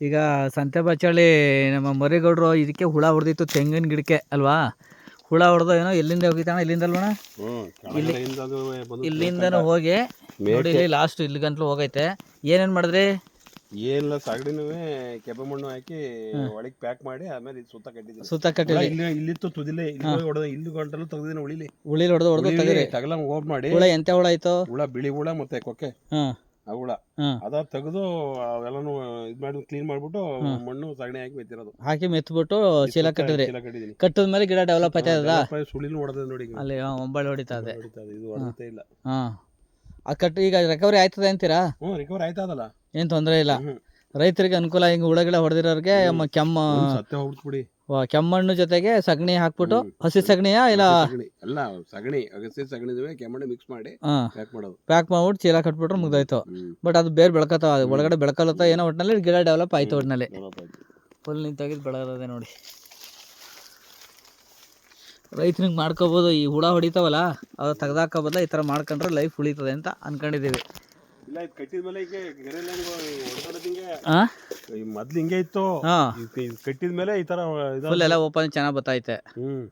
ಈಗ ಸಂತೆ ಬಚ್ಚಳ್ಳಿ ನಮ್ಮ ಮರಿಗೌಡರು ಇದಕ್ಕೆ ಹುಳ ಹೊಡೆದಿತ್ತು ತೆಂಗಿನ ಗಿಡಕ್ಕೆ ಅಲ್ವಾ? ಹುಳ ಹೊಡೆದು ಏನೋ ಎಲ್ಲಿಂದ ಹೋಗಿತ್ತಣ ಇಲ್ಲಿಂದ ಅಲ್ವಣ ಇಲ್ಲಿಂದನೂ ಹೋಗಿ ನೋಡಿ ಇಲ್ಲಿ ಲಾಸ್ಟ್ ಇಲ್ಲಿ ಗಂಟ್ಲು ಹೋಗೈತೆ. ಏನೇನು ಮಾಡಿದ್ರಿ? ಏನಿಲ್ಲ ಸಗಡಿನೂ ಕೆಬ್ಬೆ ಮಣ್ಣು ಹಾಕಿ ಒಳಗೆ ಪ್ಯಾಕ್ ಮಾಡಿ ಆಮೇಲೆ ಇದು ಸುತ್ತ ಕಟ್ಟಿದ್ದೀನಿ ಸುತ್ತ ಕಟ್ಟಿಲ್ಲ ಇಲ್ಲಿ ಇಲ್ಲಿತ್ತು ತುದಿಲೆ ಇಲ್ಲಿ ಹೊಡೆದ ಇಲ್ಲಿ ಗಂಟಲು ತೆಗ್ದಿನ ಉಳಿಲಿ ಉಳಿಲಿ ಹೊಡೆದು ಹೊಡೆದು ತಗಲ ಓಪ್ ಮಾಡಿ. ಹುಳ ಎಂತ ಹುಳ ಆಯ್ತು? ಹುಳ ಬಿಳಿ ಹುಳ ಮತ್ತೆ ಕೊಕ್ಕೆ. ಹಾಂ. ಆ ಹುಳ ಅದ ತೆಗೆದು ಅವೆಲ್ಲನು ಇದ್ ಮಾಡಿ ಕ್ಲೀನ್ ಮಾಡ್ಬಿಟ್ಟು ಮಣ್ಣು ಸಗಣಿ ಹಾಕಿ ಮೆತ್ತಿರೋದು. ಹಾಕಿ ಮೆತ್ಬಿಟ್ಟು ಚೀಲ ಕಟ್ಟಿದ್ರಿ. ಚೀಲ ಕಟ್ಟಿದ ಮೇಲೆ ಗಿಡ ಡೆವಲಪ್ ಆಯ್ತಾ ಅದ ಸುಳಿಲು ಹೊಡೆದ ನೋಡಿ ಈಗ. ಅಲ್ಲಿ ಒಂಬಳೆ ಹೊಡಿತಾ ಇದೆ. ಹೊಡಿತಾ ಇದೆ. ಇದು ಹೊಡೆದೇ ಇಲ್ಲ. ಆ ಕಟ್ಟು ಈಗ ರಿಕವರಿ ಆಯ್ತದೆ ಅಂತೀರಾ? ಹ್ಮ್ ರಿಕವರ್ ಆಯ್ತದಲ್ಲ. ಏನು ತೊಂದರೆ ಇಲ್ಲ. ಹ್ಮ್. ರೈತರಿಗೆ ಅನುಕೂಲ ಹಿಂಗೆ ಹುಳ ಗಿಡ ಹೊಡೆದಿರೋರಿಗೆ ಕೆಮ್ಮ ಸತ್ಯ ಹೋಗ್ಬಿಡ್ತು ಹೋಗ್ಬಿಟ್ಬಿಡಿ ಕೆಮ್ಮಣ್ಣು ಜೊತೆಗೆ ಸಗಣಿ ಹಾಕ್ಬಿಟ್ಟು ಹಸಿ ಸಗಣಿಯ ಇಲ್ಲ? ಸಗಣಿ. ಹಸಿ ಸಗಣಿ ಸಗಣಿದುವೆ ಕೆಮ್ಮಣ್ಣು ಮಿಕ್ಸ್ ಮಾಡಿ ಪ್ಯಾಕ್ ಮಾಡೋದು. ಪ್ಯಾಕ್ ಮಾಡ್ಬಿಟ್ಟು ಚೀಲ ಕಟ್ಬಿಟ್ರೆ ಮುಗ್ದಾಯ್ತು. ಬಟ್ ಅದು ಬೇರೆ ಬೆಳ್ಕತ್ತಾವ. ಅದು ಒಳಗಡೆ ಬೆಳ್ಕಲತ್ತ ಏನೋ ಒಟ್ಟಿನಲ್ಲಿ ಗಿಡ ಡೆವಲಪ್ ಆಯ್ತು ಒಟ್ಟಿನಲ್ಲಿ. ಫುಲ್ ನಿಂತಾಗಿದ್ದು ಬೆಳಗದೆ ನೋಡಿ. ರೈತನಿಗೆ ಮಾಡ್ಕೋಬೋದು. ಈ ಹುಳ ಹೊಡಿತಾವಲ್ಲ ಅದು ತೆಗ್ದಾಕ ಬದಲ ಈ ಥರ ಮಾಡ್ಕೊಂಡ್ರೆ ಲೈಫ್ ಉಳಿತದೆ ಅಂತ ಅನ್ಕೊಂಡಿದ್ದೀವಿ. ಹಾಂ ಮೊದ್ಲು ಹಿಂಗೆ ಇತ್ತು. ಹಾಂ. ಕಟ್ಟಿದ ಮೇಲೆ ಈ ತರ ಇದಾದ ಫುಲ್ ಎಲ್ಲ ಓಪನ್ ಚೆನ್ನಾಗಿ ಬತ್ತೈತೆ ಹ್ಮ್.